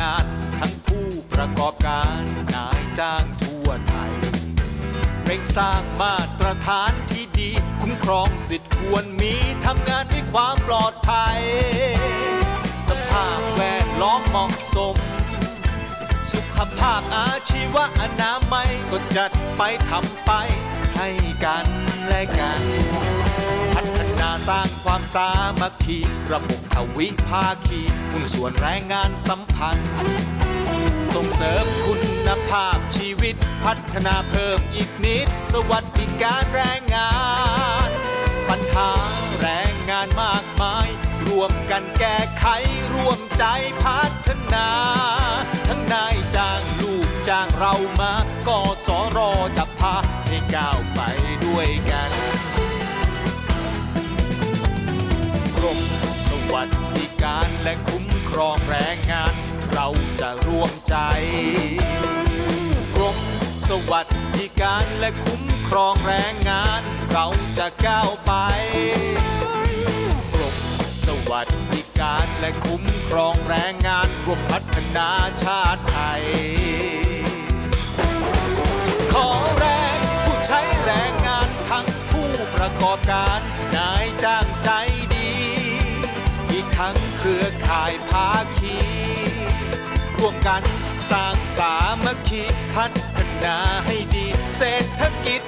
งาน ทั้งผู้ประกอบการนายจ้างทั่วไทย เร่งสร้างมาตรฐานที่ดี คุ้มครองสิทธิ์ควรมีทำงานด้วยความปลอดภัย สภาพแวดล้อมเหมาะสม สุขภาพอาชีวะอนามัยก็จัดไปทำไป ให้กันและกัน สร้างความสามัคคี ระบบทวิภาคีหุ้นส่วนแรงงานสัมพันธ์ ส่งเสริมคุณภาพชีวิต พัฒนาเพิ่มอีกนิด สวัสดิการแรงงาน ปัญหาแรงงานมากมาย รวมกันแก้ไขร่วมใจพัฒนา ทั้งนายจ้างลูกจ้างเรามาก็สอรอจะพา ม สวัสดิการและคุ้มครองแรงงาน เราจะร่วมใจ กรมสวัสดิการและคุ้มครองแรงงาน เราจะก้าวไป กรมสวัสดิการและคุ้มครองแรงงานร่วมพัฒนาชาติไทย ขอแรงผู้ใช้แรงงานทั้งผู้ประกอบการนายจ้าง ทั้งเครือข่ายภาคีร่วมกันสร้างสามัคคีพัฒนาให้ดี เศรษฐกิจ